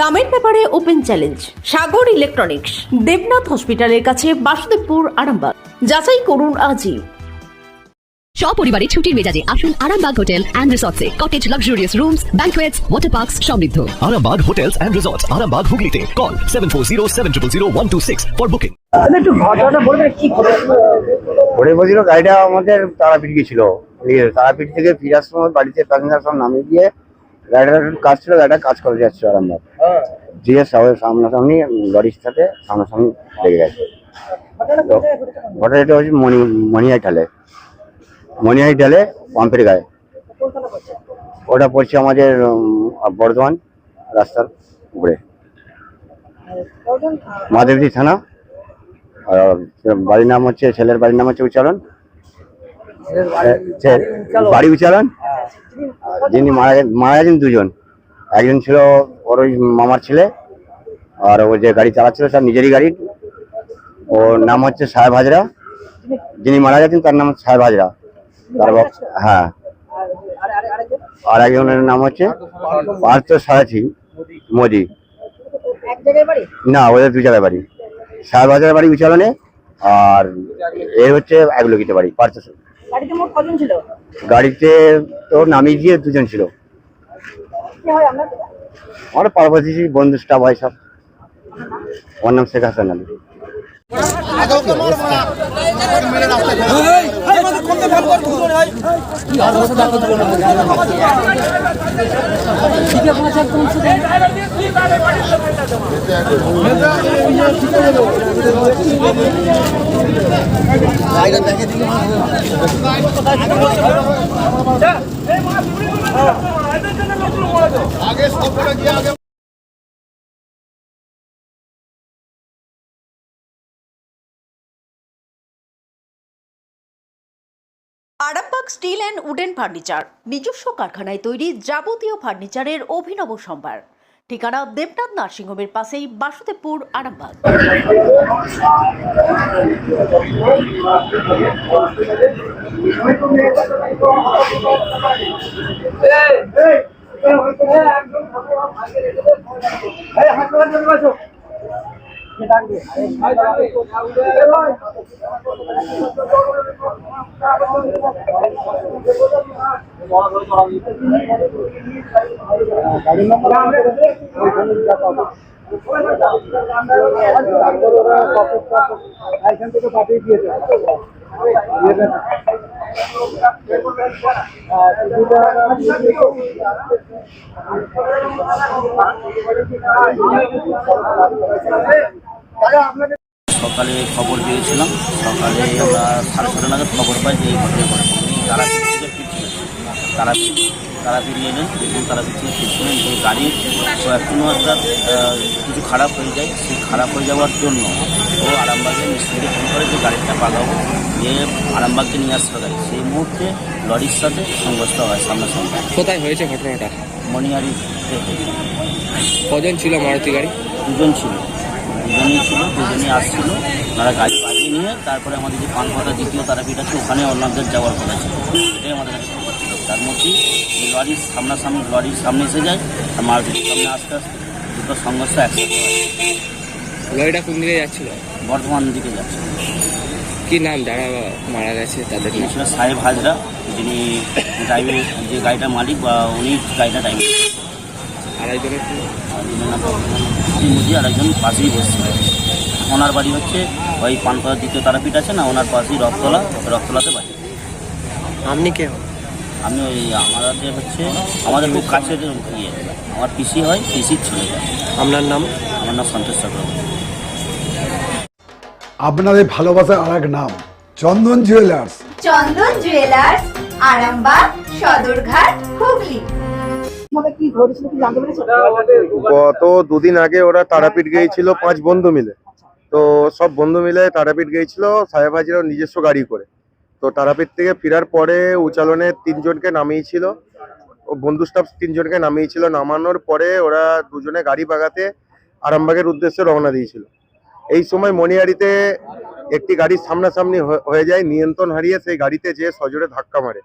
দামের ব্যাপারে open challenge Sagar electronics Debnath হসপিটালের কাছে বাসুদেবপুর আরামবাগ। যাচাই করুন আজই। সপরিবারে ছুটির মেজাজে আসুন Arambagh hotel and রিসর্টসে। Cottage luxurious rooms banquets water parks সমৃদ্ধ। Arambag Hotels and Resorts, Arambag Hooghly Call 740 for booking. তাহলে একটু ঘটনাটা বলবেন কি ঘুরে বলছিল গাড়িটা আমাদের তারাপীঠ গেছিল ইয়ে, তারাপীঠ থেকে ফিরার সময় বাড়িতে প্যাসেঞ্জার সব নামিয়ে দিয়ে গাড়িটা কাজ ছিল গাড়িটা কাজ করে যাচ্ছিল আরামবাগ। দিয়ে সবাই সামনাসামনি লরির সাথে সামনাসামনি লেগে গেছে। ঘটনাটা হচ্ছে মণি মণিহাই ঢালে। মণিহাই ঢালে পাম্পের গায়ে। ওটা পড়ছে আমাদের বর্ধমান রাস্তার উপরে। মাধবদী থানা। আর বাড়ির নাম হচ্ছে, ছেলের বাড়ির নাম হচ্ছে উচ্চারণ। বাড়ি উচ্চারণ। যিনি মারা মারা গেছেন দুজন। একজন ছিল ওর ওই মামার ছেলে আর ও যে গাড়ি চালাচ্ছিল তার নিজেরই গাড়ি। ওর নাম হচ্ছে সাহেব হাজরা। যিনি মারা গেছেন তার নাম সাহেব হাজরা। তার হ্যাঁ। আর একজনের নাম হচ্ছে পার্থ সারাথি মোদি। এক না ওদের দু জায়গায় বাড়ি। সাহেব হাজারের বাড়ি উচ্চারণে আর এর হচ্ছে একলোকিতে বাড়ি পার্থ গাড়িতে তো নামিয়ে দিয়ে দুজন ছিল। আমার পার্বতী বন্ধু স্টাফ হয় সব। ওর নাম Sheikh Hasan Ali. Arambagh steel and wooden furniture নিজস্ব কারখানায় তৈরি যাবতীয় ফার্নিচারের অভিনব সম্ভার। ঠিকানা দেবনাথ নার্সিংহোমের পাশেই বাসুদেবপুর আরামবাগ এখান থেকে পাঠিয়ে দিয়েছে সকালে খবর পেয়েছিলাম। সকালে আমরা সাড়ে ছটা নাগাদ খবর পাই যে এই ঘটনা উনি তারাপীঠ থেকে ফিরছিলেন তারাপীঠ তারাপীঠ এলেন দেখুন তারাপীঠ থেকে ফিরছিলেন যে গাড়ির তো একটুও একটা কিছু খারাপ হয়ে যায়। সেই খারাপ হয়ে যাওয়ার জন্য ও আরামবাগে মিস্ত্রিকে ফোন করে যে গাড়িটা পাকাবো যে আরামবাগকে নিয়ে আসতে গাড়ি সেই মুহূর্তে লরির সাথে সংঘর্ষ হয় সামনাসামনি। কোথায় হয়েছে ঘটনাটা? থেকে কজন ছিল মারুতি গাড়ি? দুজন ছিল। দুজনই ছিল দুজনই আসছিল। তারা গাড়ি বাজিয়ে নিয়ে তারপরে আমাদের যে পানপাতা দ্বিতীয় তারাপীঠ আছে ওখানে অন্যদের যাওয়ার কথা ছিল। এটাই আমাদের কাছে তার মধ্যে লরির সামনাসামনি লরির সামনে এসে যায় আর মারুতির সামনে আস্তে আস্তে দুটো সংঘর্ষ একসাথে হয়। গাড়িটা কোন দিকে যাচ্ছিল? বর্ধমান দিকে যাচ্ছে। কি নাম? যারা মারা গেছে তাদের নাম? ছিল সাহেব হাজরা যিনি ড্রাইভার যে গাড়িটার মালিক বা উনি গাড়িটা ড্রাইভার কি? মুজি আর একজন পাশেই বসছিল ওনার বাড়ি হচ্ছে ওই পানপাড়া দ্বিতীয় তারাপীঠ আছে না ওনার পাশেই রথতলা রথতলাতে বাড়ি। আপনি কে? আমি ওই আমাদের হচ্ছে আমাদের খুব কাছের ইয়ে। আমার পিসি হয় পিসির ছেলে। আপনার নাম? আমার নাম সন্তোষ চক্রবর্তী। আপনাদের ভালোবাসার আর এক নাম চন্দন জুয়েলার্স। চন্দন জুয়েলার্স আরামবাগ সদরঘাট হুগলি। মানে কি ঘটেছিল কি জানতে পেরেছ গত দুদিন আগে ওরা তারাপীঠ গিয়েছিল পাঁচ বন্ধু মিলে। তো সব বন্ধু মিলে তারাপীঠ গিয়েছিল সাহেব হাজিরাও নিজস্ব গাড়ি করে। তো তারাপীঠ থেকে ফেরার পরে উচালনে তিনজনকে নামিয়েছিল। ও বন্ধু স্টাফ তিনজনকে নামিয়েছিল নামানোর পরে ওরা দুজনে গাড়ি বাগাতে আরামবাগের উদ্দেশ্যে রওনা দিয়েছিল। এই সময় মণিহারিতে একটি গাড়ির সামনাসামনি হয়ে- হয়ে যায় নিয়ন্ত্রণ হারিয়ে সেই গাড়িতে যে সজোরে ধাক্কা মারে।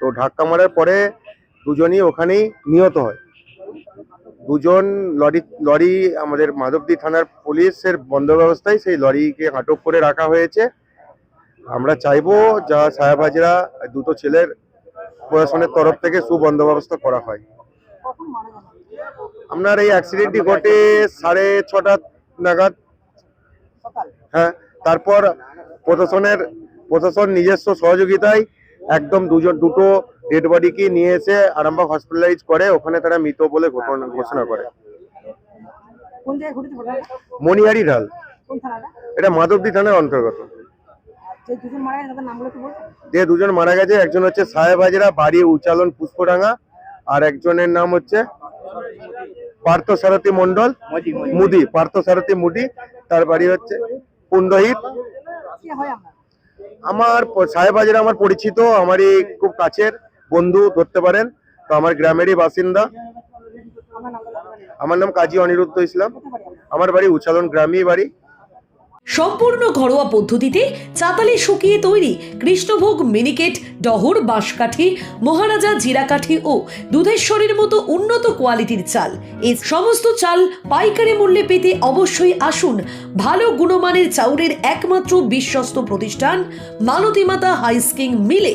তো ধাক্কা মারার পরে দুজনই ওখানেই নিহত হয়। দুজন লরি লরি আমাদের মাধবদী থানার পুলিশের বন্দোবস্তায় সেই লরিকে আটক করে রাখা হয়েছে। আমরা চাইব যা সাহেব হাজিরা দুটো ছেলের প্রশাসনের তরফ থেকে সুবন্দোবস্ত করা হয়। আপনার এই অ্যাক্সিডেন্টটি ঘটে সাড়ে ছটা নাগাদ। হ্যাঁ তারপর প্রশাসনের প্রশাসন নিজস্ব সহযোগিতায় একদম দুজন দুটো ডেড বডিকে নিয়ে এসে আরামবাগ হসপিটালাইজ করে ওখানে তারা মৃত বলে ঘোষণা করে। মণিহারি ঢাল। এটা মাধবদী থানার অন্তর্গত। যে দুজন মারা গেছে একজন হচ্ছে সাহেব হাজরা বাড়ি উচালন পুষ্পডাঙ্গা আর একজনের নাম হচ্ছে পার্থ সারথী মন্ডল মুদি পার্থ সারথী মুদি তার বাড়ি হচ্ছে আপনার আমার? সাহেব হাজিরা আমার পরিচিত আমারই খুব কাছের। বন্ধু ধরতে পারেন। তো আমার গ্রামেরই বাসিন্দা। আমার নাম কাজী অনিরুদ্ধ ইসলাম। আমার বাড়ি উচালন গ্রামেই বাড়ি। সম্পূর্ণ ঘরোয়া পদ্ধতিতে চাতালে শুকিয়ে তৈরি কৃষ্ণভোগ মিনিকেট, ডহর, বাঁশকাঠি, মহারাজা জিরাকাঠি ও দুধেশ্বরের মতো উন্নত কোয়ালিটির চাল। এই সমস্ত চাল পাইকারি মূল্যে পেতে অবশ্যই আসুন ভালো গুণমানের চাউলের একমাত্র বিশ্বস্ত প্রতিষ্ঠান মালতী মাতা হাইস্কিং মিলে।